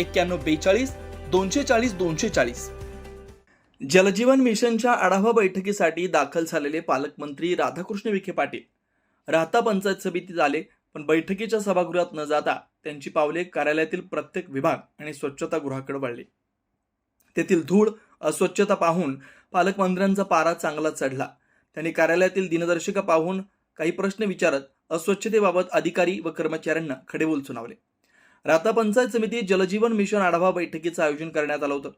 एक्क्याण्णव बेचाळीस दोनशे चाळीस दोनशे चाळीस. जलजीवन मिशनच्या आढावा बैठकीसाठी दाखल झालेले पालकमंत्री राधाकृष्ण विखे पाटील. राहता पंचायत समितीत आले पण बैठकीच्या सभागृहात न जाता त्यांची पावले कार्यालयातील प्रत्येक विभाग आणि स्वच्छतागृहाकडे वळली. तेथील धूळ अस्वच्छता पाहून पालकमंत्र्यांचा पारा चांगला चढला. त्यांनी कार्यालयातील दिनदर्शिका पाहून काही प्रश्न विचारत अस्वच्छतेबाबत अधिकारी व कर्मचाऱ्यांना खडेबोल सुनावले. राता पंचायत समितीत जलजीवन मिशन आढावा बैठकीचं आयोजन करण्यात आलं होतं.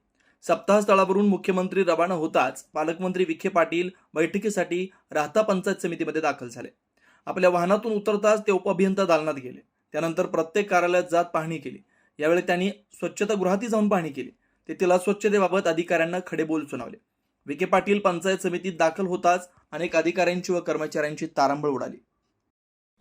सप्ताहस्थळावरून मुख्यमंत्री रवाना होताच पालकमंत्री विखे पाटील बैठकीसाठी राहता पंचायत समितीमध्ये दाखल झाले. आपल्या वाहनातून उतरताच ते उपअभियंता दालनात गेले. त्यानंतर प्रत्येक कार्यालयात जात पाहणी केली. यावेळी त्यांनी स्वच्छतागृहातही जाऊन पाहणी केली. तेथील स्वच्छतेबाबत अधिकाऱ्यांना खडे बोल सुनावले. विखे पाटील पंचायत समितीत दाखल होताच अनेक अधिकाऱ्यांची व कर्मचाऱ्यांची तारांबळ उडाली.